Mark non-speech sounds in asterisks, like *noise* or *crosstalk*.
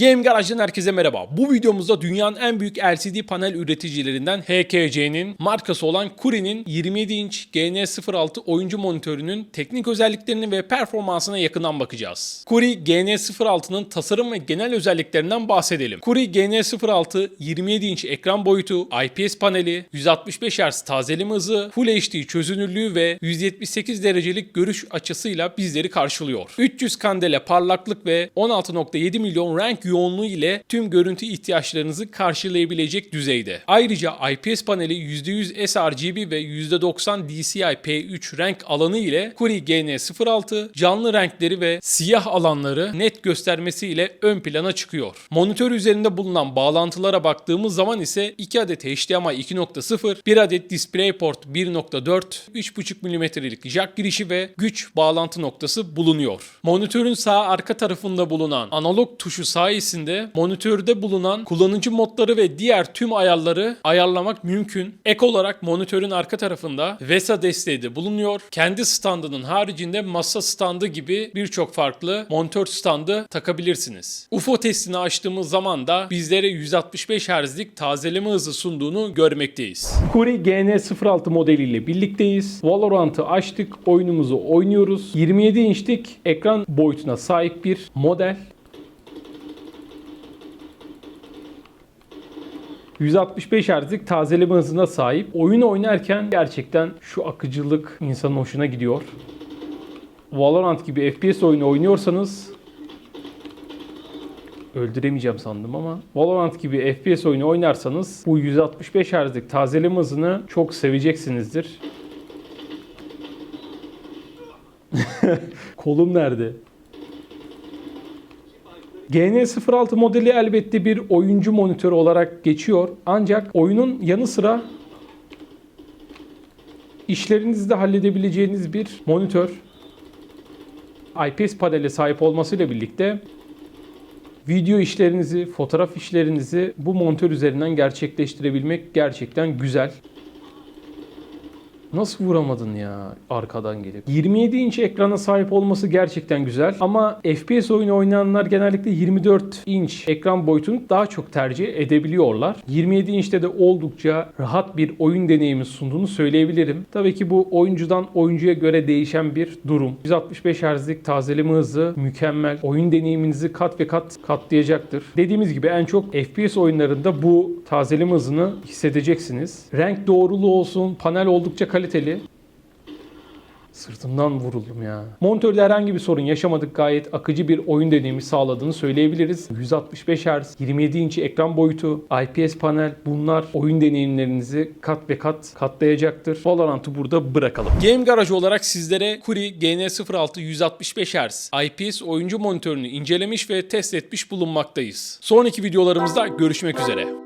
Game Garage'dan herkese merhaba. Bu videomuzda dünyanın en büyük LCD panel üreticilerinden HKC'nin markası olan Kuri'nin 27 inç GN06 oyuncu monitörünün teknik özelliklerini ve performansına yakından bakacağız. Kuri GN06'nın tasarım ve genel özelliklerinden bahsedelim. Kuri GN06 27 inç ekran boyutu, IPS paneli, 165 Hz tazeleme hızı, Full HD çözünürlüğü ve 178 derecelik görüş açısıyla bizleri karşılıyor. 300 kandela parlaklık ve 16.7 milyon renk yoğunluğu ile tüm görüntü ihtiyaçlarınızı karşılayabilecek düzeyde. Ayrıca IPS paneli %100 sRGB ve %90 DCI P3 renk alanı ile Kuri GN06 canlı renkleri ve siyah alanları net göstermesiyle ön plana çıkıyor. Monitör üzerinde bulunan bağlantılara baktığımız zaman ise 2 adet HDMI 2.0, 1 adet DisplayPort 1.4, 3.5 mm'lik jack girişi ve güç bağlantı noktası bulunuyor. Monitörün sağ arka tarafında bulunan analog tuşu sayesinde monitörde bulunan kullanıcı modları ve diğer tüm ayarları ayarlamak mümkün. Ek olarak monitörün arka tarafında VESA desteği de bulunuyor. Kendi standının haricinde masa standı gibi birçok farklı monitör standı takabilirsiniz. UFO testini açtığımız zaman da bizlere 165 Hz'lik tazeleme hızı sunduğunu görmekteyiz. Kuri GN06 modeliyle birlikteyiz. Valorant'ı açtık, oyunumuzu oynuyoruz. 27 inçlik ekran boyutuna sahip bir model. 165 Hz'lik tazeleme hızına sahip. Oyun oynarken gerçekten şu akıcılık insanın hoşuna gidiyor. Valorant gibi FPS oyunu oynuyorsanız öldüremeyeceğim sandım ama Valorant gibi FPS oyunu oynarsanız bu 165 Hz'lik tazeleme hızını çok seveceksinizdir. *laughs* Kolum nerede? GN06 modeli elbette bir oyuncu monitörü olarak geçiyor. Ancak oyunun yanı sıra işlerinizi de halledebileceğiniz bir monitör. IPS panele sahip olmasıyla birlikte video işlerinizi, fotoğraf işlerinizi bu monitör üzerinden gerçekleştirebilmek gerçekten güzel. Nasıl vuramadın ya arkadan gelip? 27 inç ekrana sahip olması gerçekten güzel ama FPS oyunu oynayanlar genellikle 24 inç ekran boyutunu daha çok tercih edebiliyorlar. 27 inçte de oldukça rahat bir oyun deneyimi sunduğunu söyleyebilirim. Tabii ki bu oyuncudan oyuncuya göre değişen bir durum. 165 Hz'lik tazeleme hızı mükemmel. Oyun deneyiminizi kat ve kat katlayacaktır. Dediğimiz gibi en çok FPS oyunlarında bu tazeleme hızını hissedeceksiniz. Renk doğruluğu olsun, panel oldukça kaliteli. Sırtımdan vuruldum ya. Monitörde herhangi bir sorun yaşamadık. Gayet akıcı bir oyun deneyimi sağladığını söyleyebiliriz. 165 Hz, 27 inç ekran boyutu, IPS panel bunlar oyun deneyimlerinizi kat ve kat katlayacaktır. Valorant'ı burada bırakalım. Game Garage olarak sizlere Kuri GN06 165 Hz IPS oyuncu monitörünü incelemiş ve test etmiş bulunmaktayız. Sonraki videolarımızda görüşmek üzere.